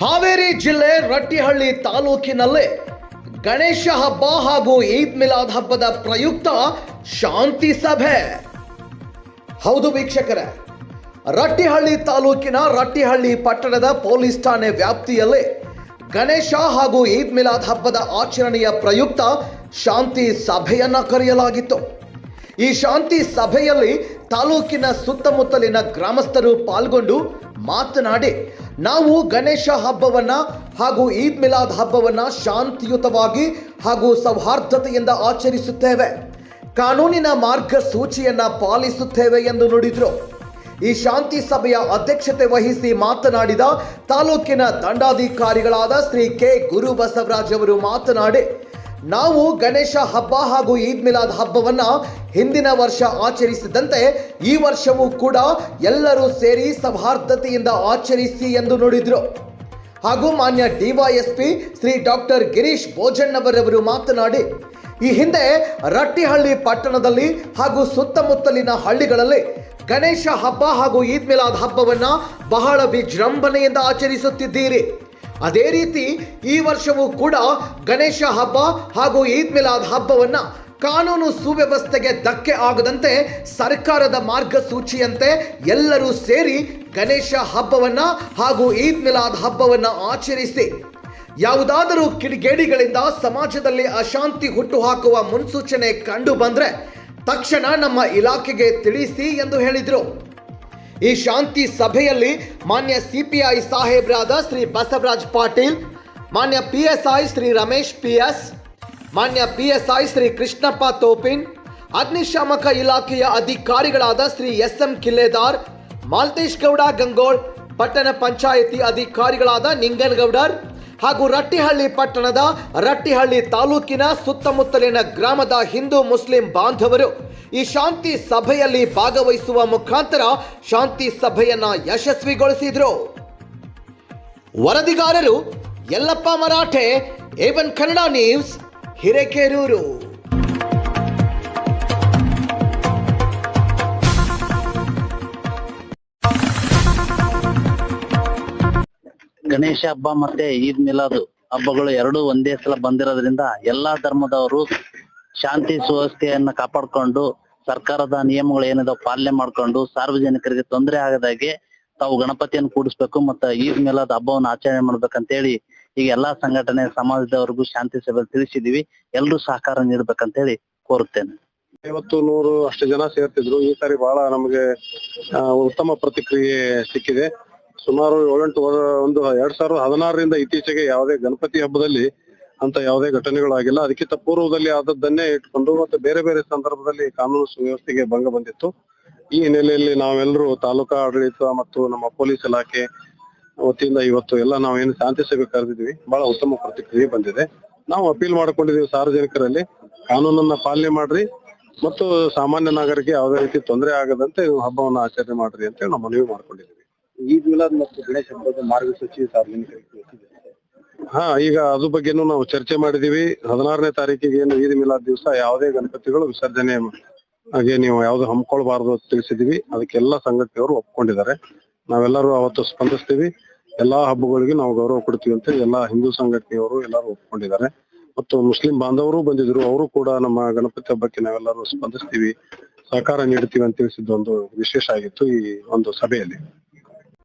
ಹಾವೇರಿ ಜಿಲ್ಲೆ ರಟ್ಟಿಹಳ್ಳಿ ತಾಲೂಕಿನಲ್ಲೇ ಗಣೇಶ ಹಬ್ಬ ಹಾಗೂ ಈದ್ ಮಿಲಾದ್ ಹಬ್ಬದ ಪ್ರಯುಕ್ತ ಶಾಂತಿ ಸಭೆ. ಹೌದು ವೀಕ್ಷಕರೇ, ರಟ್ಟಿಹಳ್ಳಿ ತಾಲೂಕಿನ ರಟ್ಟಿಹಳ್ಳಿ ಪಟ್ಟಣದ ಪೊಲೀಸ್ ಠಾಣೆ ವ್ಯಾಪ್ತಿಯಲ್ಲಿ ಗಣೇಶ ಹಾಗೂ ಈದ್ ಮಿಲಾದ್ ಹಬ್ಬದ ಆಚರಣೆಯ ಪ್ರಯುಕ್ತ ಶಾಂತಿ ಸಭೆಯನ್ನ ಕರೆಯಲಾಗಿತ್ತು. ಈ ಶಾಂತಿ ಸಭೆಯಲ್ಲಿ ತಾಲೂಕಿನ ಸುತ್ತಮುತ್ತಲಿನ ಗ್ರಾಮಸ್ಥರು ಪಾಲ್ಗೊಂಡು ಮಾತನಾಡಿ ನಾವು ಗಣೇಶ ಹಬ್ಬವನ್ನ ಹಾಗೂ ಈದ್ ಮಿಲಾದ್ ಹಬ್ಬವನ್ನ ಶಾಂತಿಯುತವಾಗಿ ಹಾಗೂ ಸೌಹಾರ್ದತೆಯಿಂದ ಆಚರಿಸುತ್ತೇವೆ. ಕಾನೂನಿನ ಮಾರ್ಗಸೂಚಿಯನ್ನ ಪಾಲಿಸುತ್ತೇವೆ ಎಂದು ನುಡಿದ್ರು. ಈ ಶಾಂತಿ ಸಭೆಯ ಅಧ್ಯಕ್ಷತೆ ವಹಿಸಿ ಮಾತನಾಡಿದ ತಾಲೂಕಿನ ದಂಡಾಧಿಕಾರಿಗಳಾದ ಶ್ರೀ ಕೆ ಗುರು ಬಸವರಾಜ್ ಅವರು ಮಾತನಾಡಿ ನಾವು ಗಣೇಶ ಹಬ್ಬ ಹಾಗೂ ಈದ್ ಮಿಲಾದ್ ಹಬ್ಬವನ್ನ ಹಿಂದಿನ ವರ್ಷ ಆಚರಿಸಿದಂತೆ ಈ ವರ್ಷವೂ ಕೂಡ ಎಲ್ಲರೂ ಸೇರಿ ಸೌಹಾರ್ದತೆಯಿಂದ ಆಚರಿಸಿ ಎಂದು ನುಡಿದ್ರು. ಹಾಗೂ ಮಾನ್ಯ ಡಿವೈಎಸ್ಪಿ ಶ್ರೀ ಡಾಕ್ಟರ್ ಗಿರೀಶ್ ಭೋಜಣ್ಣವರವರು ಮಾತನಾಡಿ, ಈ ಹಿಂದೆ ರಟ್ಟಿಹಳ್ಳಿ ಪಟ್ಟಣದಲ್ಲಿ ಹಾಗೂ ಸುತ್ತಮುತ್ತಲಿನ ಹಳ್ಳಿಗಳಲ್ಲಿ ಗಣೇಶ ಹಬ್ಬ ಹಾಗೂ ಈದ್ ಮಿಲಾದ್ ಹಬ್ಬವನ್ನ ಬಹಳ ವಿಜೃಂಭಣೆಯಿಂದ ಆಚರಿಸುತ್ತಿದ್ದೀರಿ. ಅದೇ ರೀತಿ ಈ ವರ್ಷವೂ ಕೂಡ ಗಣೇಶ ಹಬ್ಬ ಹಾಗೂ ಈದ್ ಮಿಲಾದ್ ಹಬ್ಬವನ್ನು ಕಾನೂನು ಸುವ್ಯವಸ್ಥೆಗೆ ಧಕ್ಕೆ ಆಗದಂತೆ ಸರ್ಕಾರದ ಮಾರ್ಗಸೂಚಿಯಂತೆ ಎಲ್ಲರೂ ಸೇರಿ ಗಣೇಶ ಹಬ್ಬವನ್ನ ಹಾಗೂ ಈದ್ ಮಿಲಾದ್ ಹಬ್ಬವನ್ನು ಆಚರಿಸಿ. ಯಾವುದಾದರೂ ಕಿಡಿಗೇಡಿಗಳಿಂದ ಸಮಾಜದಲ್ಲಿ ಅಶಾಂತಿ ಹುಟ್ಟುಹಾಕುವ ಮುನ್ಸೂಚನೆ ಕಂಡು ಬಂದರೆ ತಕ್ಷಣ ನಮ್ಮ ಇಲಾಖೆಗೆ ತಿಳಿಸಿ ಎಂದು ಹೇಳಿದರು. ಈ ಶಾಂತಿ ಸಭೆಯಲ್ಲಿ ಮಾನ್ಯ ಸಿಪಿಐ ಸಾಹೇಬ್ರಾದ ಶ್ರೀ ಬಸವರಾಜ್ ಪಾಟೀಲ್, ಮಾನ್ಯ P S I Shri Ramesh P S ಮಾನ್ಯ P S I Shri Krishnappa Topin, ಅಗ್ನಿಶಾಮಕ ಇಲಾಖೆಯ ಅಧಿಕಾರಿಗಳಾದ ಶ್ರೀ ಎಸ್ ಎಂ ಕಿಲ್ಲೇದಾರ್, ಮಾಲ್ತೇಶ್ ಗೌಡ ಗಂಗೋಳ್, ಪಟ್ಟಣ ಪಂಚಾಯಿತಿ ಅಧಿಕಾರಿಗಳಾದ ನಿಂಗನಗೌಡರ್ ಹಾಗೂ ರಟ್ಟಿಹಳ್ಳಿ ಪಟ್ಟಣದ ರಟ್ಟಿಹಳ್ಳಿ ತಾಲೂಕಿನ ಸುತ್ತಮುತ್ತಲಿನ ಗ್ರಾಮದ ಹಿಂದೂ ಮುಸ್ಲಿಂ ಬಾಂಧವರು ಈ ಶಾಂತಿ ಸಭೆಯಲ್ಲಿ ಭಾಗವಹಿಸುವ ಮುಖಾಂತರ ಶಾಂತಿ ಸಭೆಯನ್ನ ಯಶಸ್ವಿಗೊಳಿಸಿದ್ರು. ವರದಿಗಾರರು Yallappa Marathe, A one Kannada news, Hirekerur. Ganesha ಹಬ್ಬ ಮತ್ತೆ ಈದ್ ಮಿಲಾದ್ ಹಬ್ಬಗಳು ಎರಡು ಒಂದೇ ಸಲ ಬಂದಿರೋದ್ರಿಂದ ಎಲ್ಲಾ ಧರ್ಮದವರು ಶಾಂತಿ ಸುವ್ಯವಸ್ಥೆಯನ್ನ ಕಾಪಾಡ್ಕೊಂಡು ಸರ್ಕಾರದ ನಿಯಮಗಳು ಏನಿದಾವ ಪಾಲನೆ ಮಾಡ್ಕೊಂಡು ಸಾರ್ವಜನಿಕರಿಗೆ ತೊಂದರೆ ಆಗದಾಗೆ ತಾವು ಗಣಪತಿಯನ್ನು ಕೂಡಿಸ್ಬೇಕು ಮತ್ತೆ ಈದ್ ಮಿಲಾದ್ ಹಬ್ಬವನ್ನು ಆಚರಣೆ ಮಾಡ್ಬೇಕಂತೇಳಿ ಈಗ ಎಲ್ಲಾ ಸಂಘಟನೆ ಸಮಾಜದವರೆಗೂ ಶಾಂತಿ ಸಭೆ ತಿಳಿಸಿದೀವಿ. ಎಲ್ರೂ ಸಹಕಾರ ನೀಡ್ಬೇಕಂತೇಳಿ ಕೋರುತ್ತೇನೆ. ಐವತ್ತು, ನೂರು ಅಷ್ಟು ಜನ ಸೇರ್ತಿದ್ರು. ಈ ಸಾರಿ ಬಹಳ ನಮಗೆ ಉತ್ತಮ ಪ್ರತಿಕ್ರಿಯೆ ಸಿಕ್ಕಿದೆ. ಸುಮಾರು ಏಳೆಂಟು ಒಂದು ಎರಡ್ ಸಾವಿರದ ಹದಿನಾರರಿಂದ ಇತ್ತೀಚೆಗೆ ಯಾವುದೇ ಗಣಪತಿ ಹಬ್ಬದಲ್ಲಿ ಅಂತ ಯಾವುದೇ ಘಟನೆಗಳಾಗಿಲ್ಲ. ಅದಕ್ಕಿಂತ ಪೂರ್ವದಲ್ಲಿ ಆದದ್ದನ್ನೇ ಇಟ್ಕೊಂಡು ಮತ್ತೆ ಬೇರೆ ಬೇರೆ ಸಂದರ್ಭದಲ್ಲಿ ಕಾನೂನು ಸುವ್ಯವಸ್ಥೆಗೆ ಭಂಗ ಬಂದಿತ್ತು. ಈ ಹಿನ್ನೆಲೆಯಲ್ಲಿ ನಾವೆಲ್ಲರೂ ತಾಲೂಕಾ ಆಡಳಿತ ಮತ್ತು ನಮ್ಮ ಪೊಲೀಸ್ ಇಲಾಖೆ ವತಿಯಿಂದ ಇವತ್ತು ಎಲ್ಲ ನಾವೇನು ಶಾಂತಿ ಸಭೆ ಕರೆದಿದ್ವಿ ಬಹಳ ಉತ್ತಮ ಪ್ರತಿಕ್ರಿಯೆ ಬಂದಿದೆ. ನಾವು ಅಪೀಲ್ ಮಾಡ್ಕೊಂಡಿದೀವಿ ಸಾರ್ವಜನಿಕರಲ್ಲಿ, ಕಾನೂನನ್ನ ಪಾಲನೆ ಮಾಡ್ರಿ ಮತ್ತು ಸಾಮಾನ್ಯ ನಾಗರಿಕ ಯಾವುದೇ ರೀತಿ ತೊಂದರೆ ಆಗದಂತೆ ಹಬ್ಬವನ್ನು ಆಚರಣೆ ಮಾಡ್ರಿ ಅಂತ ನಾವು ಮನವಿ ಮಾಡ್ಕೊಂಡಿದ್ದೀವಿ. ಈದ್ ಮಿಲಾದ್ ಮತ್ತು ಗಣೇಶ ಹಬ್ಬದ ಮಾರ್ಗಸೂಚಿ ಸಾರ್ವಜನಿಕರಿಗೆ ಹಾ, ಈಗ ಅದ್ರ ಬಗ್ಗೆನೂ ನಾವು ಚರ್ಚೆ ಮಾಡಿದೀವಿ ಹದಿನಾರನೇ ತಾರೀಕಿಗೆ ಏನು ಈದ್ ಮಿಲಾದ್ ದಿವಸ ಯಾವುದೇ ಗಣಪತಿಗಳು ವಿಸರ್ಜನೆ ಹಾಗೆ ನೀವು ಯಾವ್ದು ಹಮ್ಮಿಕೊಳ್ಬಾರ್ದು ಅಂತ ತಿಳಿಸಿದೀವಿ ಅದಕ್ಕೆಲ್ಲ ಸಂಘಟನೆಯವರು ಒಪ್ಕೊಂಡಿದ್ದಾರೆ. ನಾವೆಲ್ಲರೂ ಅವತ್ತು ಸ್ಪಂದಿಸ್ತೀವಿ. ಎಲ್ಲಾ ಹಬ್ಬಗಳಿಗೆ ನಾವು ಗೌರವ ಕೊಡ್ತೀವಿ ಅಂತ ಎಲ್ಲಾ ಹಿಂದೂ ಸಂಘಟನೆಯವರು ಎಲ್ಲರೂ ಒಪ್ಕೊಂಡಿದ್ದಾರೆ. ಮತ್ತು ಮುಸ್ಲಿಂ ಬಾಂಧವರು ಬಂದಿದ್ರು, ಅವರು ಕೂಡ ನಮ್ಮ ಗಣಪತಿ ಹಬ್ಬಕ್ಕೆ ನಾವೆಲ್ಲರೂ ಸ್ಪಂದಿಸ್ತೀವಿ. ಸಹಕಾರ ನೀಡ್ತೀವಿ ಅಂತ ತಿಳಿಸಿದ್ದು ಒಂದು ವಿಶೇಷ ಆಗಿತ್ತು ಈ ಒಂದು ಸಭೆಯಲ್ಲಿ.